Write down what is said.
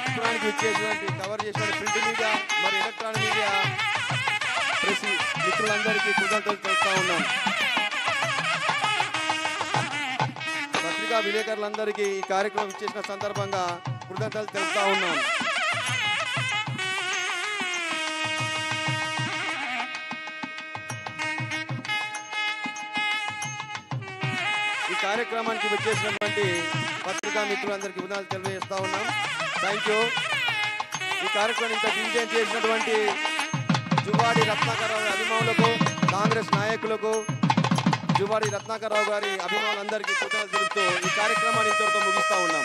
చిత్రానికి ఇచ్చేటువంటి కవర్ చేసిన ప్రింట్ మీడియా మరి ఎలక్ట్రానిక్ మీడియా ప్రెస్ మిత్రులందరికీ కృతజ్ఞతలు తెలుపుతా ఉన్నాం. పత్రికా విలేకరులందరికీ ఈ కార్యక్రమం ఇచ్చేసిన సందర్భంగా కృతజ్ఞతలు తెలుపుతా ఉన్నాం. ఈ కార్యక్రమానికి వచ్చేసినటువంటి పత్రికా మిత్రులందరికీ ఉదాహరణ తెలియజేస్తా ఉన్నాం. థ్యాంక్ యూ ఈ కార్యక్రమం ఇంత డిజైన్ చేసినటువంటి జువాడి రత్నాకరరావు అభిమానులకు కాంగ్రెస్ నాయకులకు జువాడి రత్నాకరరావు గారి అభిమానులందరికీ కృతజ్ఞతలు తెలుపుతూ ఈ కార్యక్రమాన్ని ఇంతవరకు ముగిస్తా ఉన్నాం.